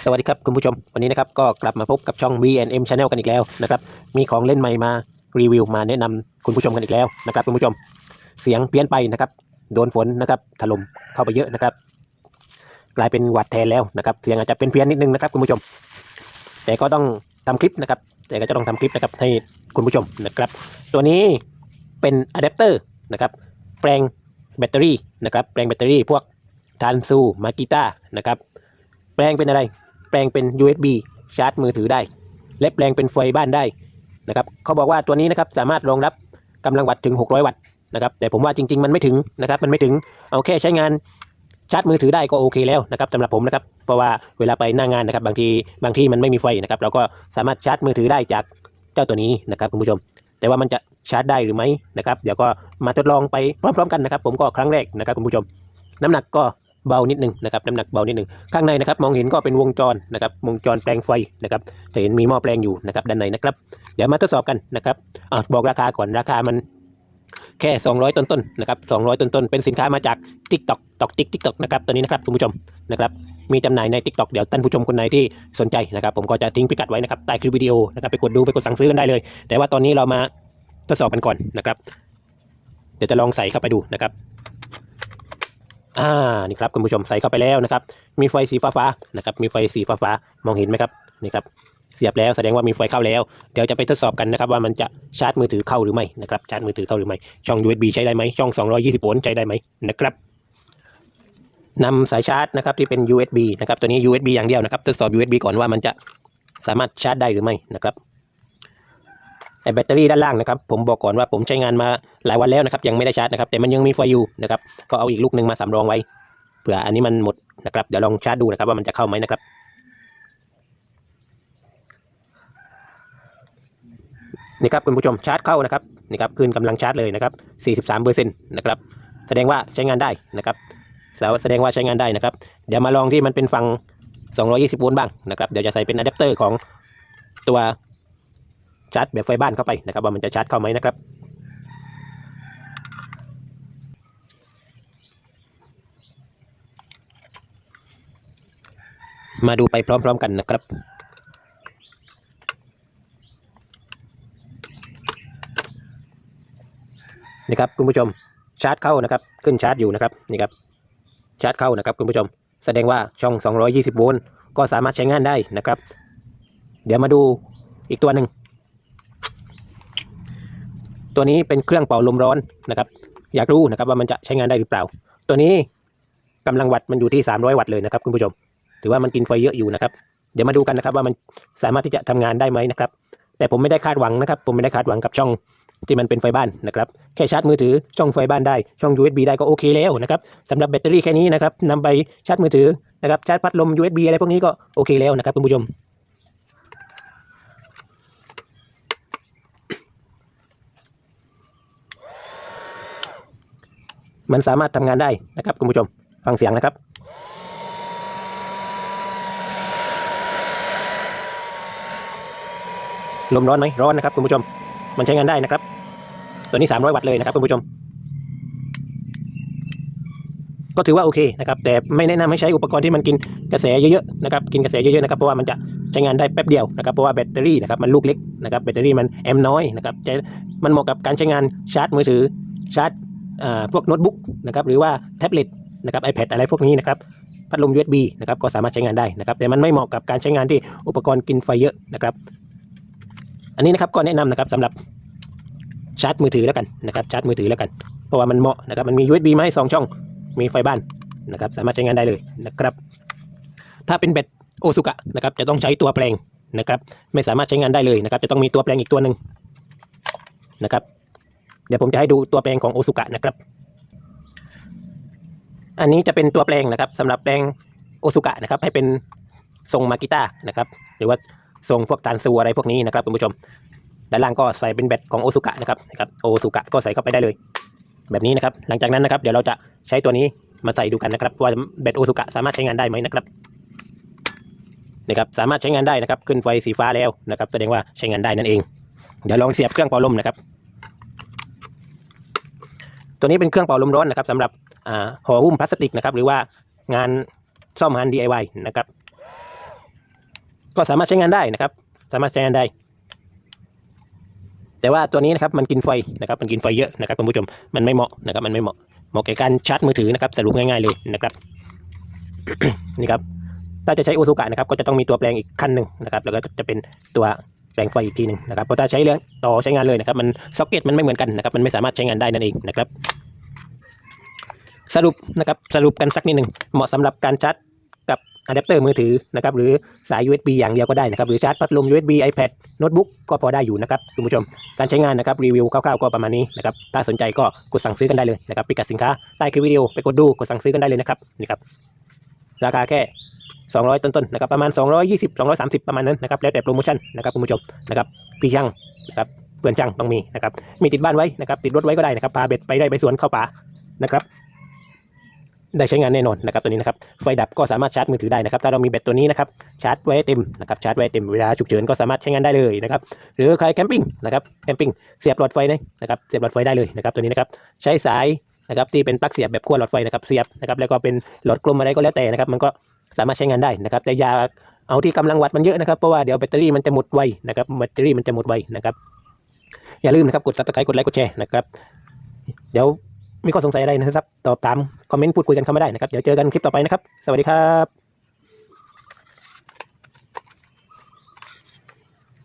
สวัสดีครับคุณผู้ชม วันนี้นะครับก็กลับมาพบกับช่อง VNM Channel กันอีกแล้วนะครับมีของเล่นใหม่มารีวิวมาแนะนำคุณผู้ชมกันอีกแล้วนะครับคุณผู้ชม เสียงเพี้ยนไปนะครับโดนฝนนะครับถล่มเข้าไปเยอะนะครับ กลายเป็นหวัดแทนแล้วนะครับเสียงอาจจะเป็นเพี้ยนนิดนึงนะครับคุณผู้ชม แต่ก็ต้องทำคลิปนะครับ แต่ก็จะต้องทำคลิปนะครับให้คุณผู้ชมนะครับ ตัวนี้เป็นอะแดปเตอร์นะครับแปลงแบตเตอรี่นะครับแปลงแบตเตอรี่พวกทานซูมากิต้านะครับแปลงเป็นอะไร แปลงเป็น USB ชาร์จมือถือได้ และแปลงเป็นไฟบ้านได้นะครับเขาบอกว่าตัวนี้นะครับสามารถรองรับกำลังวัตต์ถึง 600 วัตต์นะครับแต่ผมว่าจริง ๆ มันไม่ถึงนะครับมันไม่ถึงเอาแค่ใช้งานชาร์จมือถือได้ก็โอเคแล้วนะครับสำหรับผมนะครับเพราะว่าเวลาไปหน้างานนะครับบางทีบางที่มันไม่มีไฟนะครับเราก็สามารถชาร์จมือถือได้จากเจ้าตัวนี้นะครับคุณผู้ชม แต่ว่ามันจะชาร์จได้หรือไม่นะครับเดี๋ยวก็มาทดลองไปพร้อมๆกันนะครับ ผมก็ครั้งแรกนะครับคุณผู้ชม น้ำหนักก็ เบานิดหนึงนะครับน้ำหนักเบานิดหนึงข้างในนะครับมองเห็นก็เป็นวงจรนะครับวงจรแปลงไฟนะครับจะเห็นมีหม้อแปลงอยู่นะครับด้านในนะครับเดี๋ยวมาทดสอบกันนะครับอบอกราคาก่อนราคามันแค่ 200 ต้นๆนนะครับ200 ต้นๆ เป็นสินค้ามาจาก TikTok ตอกติ๊ก TikTok นะครับตัวนี้นะครับคุณผู้ชมนะครับมีจำหน่ายใน TikTok เดี๋ยวท่านผู้ชมคนไหนที่สนใจนะครับผมก็จะทิ้งพิกัดไว้นะครับใต้คลิปวิดีโอนะครับไปกดดูไปกดสั่งซื้อกันได้เลย แต่ว่าตอนนี้เรามาทดสอบกันก่อนนะครับ เดี๋ยวจะลองใส่เข้าไปดูนะครับ อ่านี่ครับคุณผู้ชมใส่เข้าไปแล้วนะครับ มีไฟสีฟ้าๆนะครับ มีไฟสีฟ้าๆมองเห็นไหมครับนี่ครับเสียบแล้วแสดงว่ามีไฟเข้าแล้ว เดี๋ยวจะไปทดสอบกันนะครับว่ามันจะชาร์จมือถือเข้าหรือไม่นะครับชาร์จมือถือเข้าหรือไม่ช่อง USB ใช้ได้ไหมช่อง 220โวลต์ใช้ได้ไหมนะครับนำสายชาร์จนะครับที่เป็น USB นะครับตัวนี้ USB อย่างเดียวนะครับทดสอบ USB ก่อนว่ามันจะสามารถชาร์จได้หรือไม่นะครับ ไอแบตเตอรี่ด้านล่างนะครับผมบอกก่อนว่าผมใช้งานมาหลายวันแล้วนะครับยังไม่ได้ชาร์จนะครับแต่มันยังมีไฟอยู่นะครับก็เอาอีกลูกหนึ่งมาสำรองไว้เผื่ออันนี้มันหมดนะครับเดี๋ยวลองชาร์จดูนะครับว่ามันจะเข้าไหมนะครับ นี่ครับคุณผู้ชมชาร์จเข้านะครับนี่ครับคืนกำลังชาร์จเลยนะครับ43เปอร์เซ็นต์นะครับแสดงว่าใช้งานได้นะครับแสดงว่าใช้งานได้นะครับ เดี๋ยวมาลองที่มันเป็นฝั่ง220โวลต์บ้างนะครับเดี๋ยวจะใส่เป็นอะแดปเตอร์ของตัว ชาร์จแบบไฟบ้านเข้าไปนะครับว่ามันจะชาร์จเข้าไหมนะครับมาดูไปพร้อมๆกันนะครับ นี่ครับคุณผู้ชมชาร์จเข้านะครับ ขึ้นชาร์จอยู่นะครับนี่ครับชาร์จเข้านะครับคุณผู้ชม แสดงว่าช่อง 220 โวลต์ก็สามารถใช้งานได้นะครับ เดี๋ยวมาดูอีกตัวหนึ่ง ตัวนี้เป็นเครื่องเป่าลมร้อนนะครับ อยากรู้นะครับว่ามันจะใช้งานได้หรือเปล่า ตัวนี้กำลังวัตต์มันอยู่ที่ 300 วัตต์เลยนะครับคุณผู้ชม ถือว่ามันกินไฟเยอะอยู่นะครับ เดี๋ยวมาดูกันนะครับว่ามันสามารถที่จะทำงานได้ไหมนะครับ แต่ผมไม่ได้คาดหวังนะครับ ผมไม่ได้คาดหวังกับช่องที่มันเป็นไฟบ้านนะครับ แค่ชาร์จมือถือช่องไฟบ้านได้ ช่อง USB ได้ก็โอเคแล้วนะครับสำหรับแบตเตอรี่แค่นี้นะครับนำไปชาร์จมือถือนะครับ ชาร์จพัดลม USB อะไรพวกนี้ก็โอเคแล้วนะครับคุณผู้ชม มันสามารถทำงานได้นะครับคุณผู้ชมฟังเสียงนะครับลมร้อนไหมร้อนนะครับคุณผู้ชม มันใช้งานได้นะครับ ตัวนี้ 300 วัตต์เลยนะครับคุณผู้ชม ก็ถือว่าโอเคนะครับ แต่ไม่แนะนำให้ใช้อุปกรณ์ที่มันกินกระแสเยอะๆนะครับกินกระแสเยอะๆนะครับเพราะว่ามันจะใช้งานได้แป๊บเดียวนะครับเพราะว่าแบตเตอรี่นะครับมันลูกเล็กนะครับแบตเตอรี่มันแอมน้อยนะครับจะมันเหมาะกับการใช้งานชาร์จมือถือชาร์จ พวกโน้ตบุ๊กนะครับหรือว่าแท็บเล็ตนะครับ iPad อะไรพวกนี้นะครับพัดลม USB นะครับก็สามารถใช้งานได้นะครับแต่มันไม่เหมาะกับการใช้งานที่อุปกรณ์กินไฟเยอะนะครับอันนี้นะครับก็แนะนำนะครับสำหรับชาร์จมือถือแล้วกันนะครับชาร์จมือถือแล้วกัน เพราะว่ามันเหมาะนะครับมันมี USB มาให้สองช่องมีไฟบ้านนะครับสามารถใช้งานได้เลยนะครับถ้าเป็นแบตโอซุกะนะครับจะต้องใช้ตัวแปลงนะครับไม่สามารถใช้งานได้เลยนะครับจะต้องมีตัวแปลงอีกตัวหนึ่งนะครับ ดี๋ยวผมจะให้ดูตัวแปลงของโอซุกะนะครับ อันนี้จะเป็นตัวแปลงนะครับสำหรับแปลงโอซุกะนะครับ ให้เป็นทรงมากิต้านะครับ หรือว่าทรงพวกตานซูอะไรพวกนี้นะครับคุณผู้ชมด้านล่างก็ใส่เป็นแบตของโอซุกะนะครับนะครับโอซุกะก็ใส่เข้าไปได้เลย แบบนี้นะครับ หลังจากนั้นนะครับ เดี๋ยวเราจะใช้ตัวนี้มาใส่ดูกันนะครับ ว่าแบตโอซุกะสามารถใช้งานได้ไหมนะครับนี่ครับสามารถใช้งานได้นะครับ ขึ้นไฟสีฟ้าแล้วนะครับ แสดงว่าใช้งานได้นั่นเอง เดี๋ยวลองเสียบเครื่องเป่าลมนะครับ ตัวนี้เป็นเครื่องเป่าลมร้อนนะครับสำหรับห่อหุ้มพลาสติกนะครับหรือว่างานซ่อมงาน DIY นะครับ ก็สามารถใช้งานได้นะครับ สามารถใช้งานได้ แต่ว่าตัวนี้นะครับมันกินไฟนะครับ มันกินไฟเยอะนะครับคุณผู้ชมมันไม่เหมาะนะครับ มันไม่เหมาะเหมาะแก่การชาร์จมือถือนะครับ สรุปง่ายๆเลยนะครับนี่ครับถ้าจะใช้โอซูกะนะครับ ก็จะต้องมีตัวแปลงอีกขั้นหนึ่งนะครับ แล้วก็จะเป็นตัว แปลงไฟอีกทีหนึ่งนะครับเพราะถ้าใช้เรื่องต่อใช้งานเลยนะครับมันซ็อกเก็ตมันไม่เหมือนกันนะครับมันไม่สามารถใช้งานได้นั่นเองนะครับสรุปนะครับสรุปกันสักนิดหนึ่งเหมาะสำหรับการชาร์จกับอะแดปเตอร์มือถือนะครับหรือสาย USB อย่างเดียวก็ได้นะครับหรือชาร์จพัดลม USB iPad โน้ตบุ๊กก็พอได้อยู่นะครับคุณผู้ชม การใช้งานนะครับรีวิวคร่าวๆก็ประมาณนี้นะครับถ้าสนใจก็กดสั่งซื้อกันได้เลยนะครับพิกัดสินค้าใต้คลิปวิดีโอไปกดดูกดสั่งซื้อกันได้เลยนะครับนี่ครับราคาแค่ 200 ต้นๆนะครับประมาณ 220 230 ประมาณนั้นนะครับแล้วแต่โปรโมชั่นนะครับคุณผู้ชมนะครับพี่ช่างนะครับเพื่อนช่างต้องมีนะครับมีติดบ้านไว้นะครับติดรถไว้ก็ได้นะครับพาเบ็ดไปได้ไปสวนเข้าป่านะครับได้ใช้งานแน่นอนนะครับตัวนี้นะครับไฟดับก็สามารถชาร์จมือถือได้นะครับถ้าเรามีแบตตัวนี้นะครับชาร์จไว้เต็มนะครับชาร์จไว้เต็มเวลาฉุกเฉินก็สามารถใช้งานได้เลยนะครับหรือใครแคมปิ้งนะครับแคมปิ้งเสียบหลอดไฟนะครับเสียบหลอดไฟได้เลยนะครับตัวนี้นะครับใช้สายนะครับที่เป็นปลั๊กเสียบแบบขั้วหลอดไฟนะครับเสียบนะครับแล้วก็เป็นหลอดกลมอะไรก็แล้วแต่นะครับมันก็ สามารถใช้งานได้นะครับ แต่อย่าเอาที่กำลังวัดมันเยอะนะครับเพราะว่าเดี๋ยวแบตเตอรี่มันจะหมดไวนะครับแบตเตอรี่มันจะหมดไวนะครับอย่าลืมนะครับกดซับสไครต์กดไลค์กดแชร์นะครับเดี๋ยวมีข้อสงสัยอะไรนะครับตอบตามคอมเมนต์พูดคุยกันเข้ามาได้นะครับเดี๋ยวเจอกันคลิปต่อไปนะครับ สวัสดีครับ